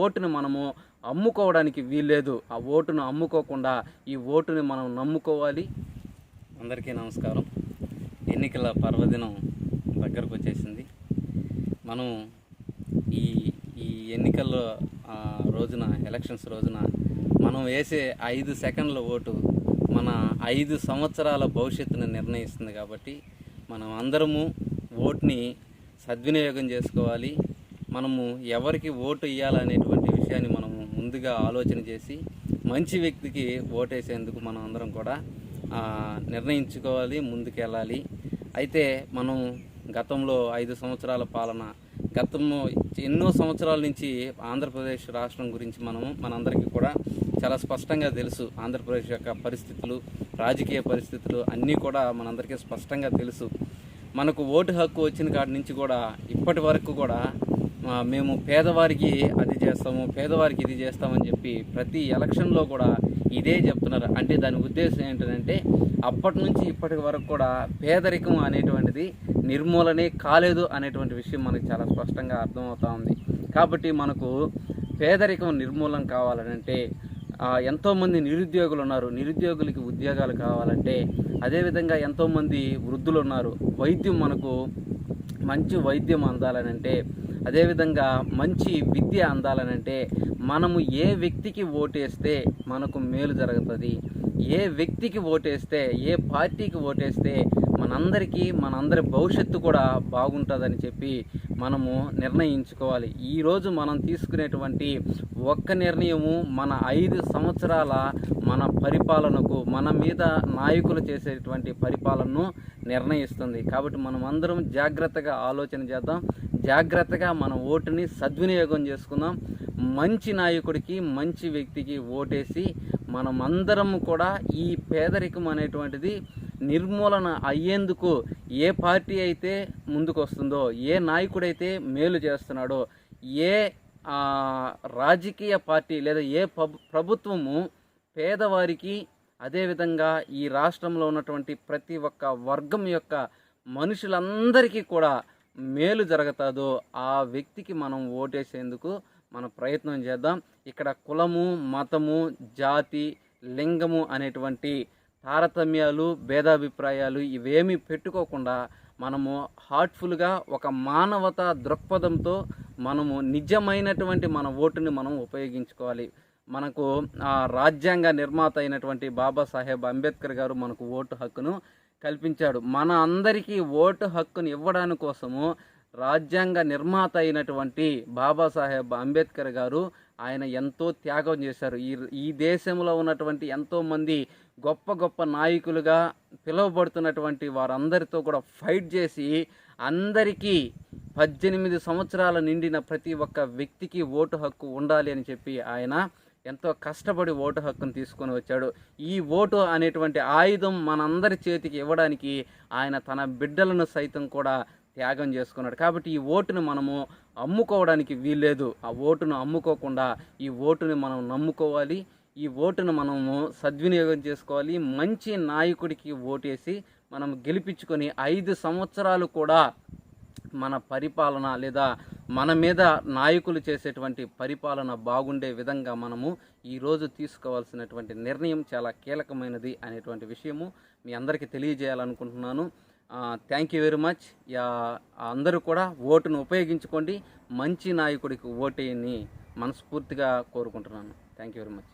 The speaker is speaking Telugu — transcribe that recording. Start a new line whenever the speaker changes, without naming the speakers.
ఓటుని మనము అమ్ముకోవడానికి వీల్లేదు. ఆ ఓటును అమ్ముకోకుండా ఈ ఓటుని మనం నమ్ముకోవాలి. అందరికీ నమస్కారం. ఎన్నికల పర్వదినం దగ్గరకు వచ్చేసింది. మనం ఈ ఈ ఎన్నికల్లో రోజున ఎలక్షన్స్ రోజున మనం వేసే ఐదు సెకండ్ల ఓటు మన ఐదు సంవత్సరాల భవిష్యత్తును నిర్ణయిస్తుంది కాబట్టి మనం అందరము ఓటుని సద్వినియోగం చేసుకోవాలి. మనము ఎవరికి ఓటు ఇవ్వాలనేటువంటి విషయాన్ని మనము ముందుగా ఆలోచన చేసి మంచి వ్యక్తికి ఓటేసేందుకు మనం అందరం కూడా నిర్ణయించుకోవాలి ముందుకెళ్ళాలి. అయితే మనం గతంలో ఐదు సంవత్సరాల పాలన గతంలో ఎన్నో సంవత్సరాల నుంచి ఆంధ్రప్రదేశ్ రాష్ట్రం గురించి మనము మనందరికీ కూడా చాలా స్పష్టంగా తెలుసు. ఆంధ్రప్రదేశ్ యొక్క పరిస్థితులు రాజకీయ పరిస్థితులు అన్నీ కూడా మనందరికీ స్పష్టంగా తెలుసు. మనకు ఓటు హక్కు వచ్చిన కాడి నుంచి కూడా ఇప్పటి వరకు కూడా మేము పేదవారికి అది చేస్తాము పేదవారికి ఇది చేస్తామని చెప్పి ప్రతి ఎలక్షన్లో కూడా ఇదే చెప్తున్నారు. అంటే దాని ఉద్దేశం ఏంటంటే అప్పటి నుంచి ఇప్పటి వరకు కూడా పేదరికం అనేటువంటిది నిర్మూలనే కాలేదు అనేటువంటి విషయం మనకు చాలా స్పష్టంగా అర్థమవుతా ఉంది. కాబట్టి మనకు పేదరికం నిర్మూలన కావాలంటే ఎంతోమంది నిరుద్యోగులు ఉన్నారు. నిరుద్యోగులకి ఉద్యోగాలు కావాలంటే అదేవిధంగా ఎంతోమంది వృద్ధులు ఉన్నారు. వైద్యం మనకు మంచి వైద్యం అందాలనంటే అదేవిధంగా మంచి విద్య అందాలనంటే మనము ఏ వ్యక్తికి ఓటేస్తే మనకు మేలు జరుగుతుంది. ఏ వ్యక్తికి ఓటేస్తే ఏ పార్టీకి ఓటేస్తే మనందరికీ మనందరి భవిష్యత్తు కూడా బాగుంటుందని చెప్పి మనము నిర్ణయించుకోవాలి. ఈరోజు మనం తీసుకునేటువంటి ఒక్క నిర్ణయము మన ఐదు సంవత్సరాల మన పరిపాలనకు మన మీద నాయకులు చేసేటువంటి పరిపాలనను నిర్ణయిస్తుంది. కాబట్టి మనం అందరం జాగ్రత్తగా ఆలోచన చేద్దాం. జాగ్రత్తగా మన ఓటుని సద్వినియోగం చేసుకుందాం. మంచి నాయకుడికి మంచి వ్యక్తికి ఓటేసి మనం అందరం కూడా ఈ పేదరికం అనేటువంటిది నిర్మూలన అయ్యేందుకు ఏ పార్టీ అయితే ముందుకొస్తుందో ఏ నాయకుడైతే మేలు చేస్తున్నాడో ఏ రాజకీయ పార్టీ లేదా ఏ పబ్- ప్రభుత్వము పేదవారికి అదేవిధంగా ఈ రాష్ట్రంలో ఉన్నటువంటి ప్రతి ఒక్క వర్గం యొక్క మనుషులందరికీ కూడా మేలు జరుగుతుందో ఆ వ్యక్తికి మనం ఓటేసేందుకు మనం ప్రయత్నం చేద్దాం. ఇక్కడ కులము మతము జాతి లింగము అనేటువంటి తారతమ్యాలు భేదాభిప్రాయాలు ఇవేమీ పెట్టుకోకుండా మనము హార్ట్ఫుల్గా ఒక మానవత దృక్పథంతో మనము నిజమైనటువంటి మన ఓటుని మనం ఉపయోగించుకోవాలి. మనకు ఆ, రాజ్యాంగ నిర్మాత అయినటువంటి బాబాసాహెబ్ అంబేద్కర్ గారు మనకు ఓటు హక్కును కల్పించాడు. మన అందరికీ ఓటు హక్కును ఇవ్వడాని కోసము రాజ్యాంగ నిర్మాత అయినటువంటి బాబాసాహెబ్ అంబేద్కర్ గారు ఆయన ఎంతో త్యాగం చేశారు. ఈ ఈ దేశంలో ఉన్నటువంటి ఎంతోమంది గొప్ప గొప్ప నాయకులుగా పిలువబడుతున్నటువంటి వారందరితో కూడా ఫైట్ చేసి అందరికీ పద్దెనిమిది సంవత్సరాల నిండిన ప్రతి ఒక్క వ్యక్తికి ఓటు హక్కు ఉండాలి అని చెప్పి ఆయన ఎంతో కష్టపడి ఓటు హక్కును తీసుకొని వచ్చాడు. ఈ ఓటు అనేటువంటి ఆయుధం మనందరి చేతికి ఇవ్వడానికి ఆయన తన బిడ్డలను సైతం కూడా త్యాగం చేసుకున్నాడు. కాబట్టి ఈ ఓటును మనము అమ్ముకోవడానికి వీల్లేదు. ఆ ఓటును అమ్ముకోకుండా ఈ ఓటుని మనం నమ్ముకోవాలి. ఈ ఓటును మనము సద్వినియోగం చేసుకోవాలి. మంచి నాయకుడికి ఓటేసి మనం గెలిపించుకొని ఐదు సంవత్సరాలు కూడా మన పరిపాలన లేదా మన మీద నాయకులు చేసేటువంటి పరిపాలన బాగుండే విధంగా మనము ఈరోజు తీసుకోవాల్సినటువంటి నిర్ణయం చాలా కీలకమైనది అనేటువంటి విషయము మీ అందరికీ తెలియజేయాలనుకుంటున్నాను. థ్యాంక్ యూ వెరీ మచ్ అందరూ కూడా ఓటును ఉపయోగించుకోండి. మంచి నాయకుడికి ఓటేయని మనస్ఫూర్తిగా కోరుకుంటున్నాను. Thank you very much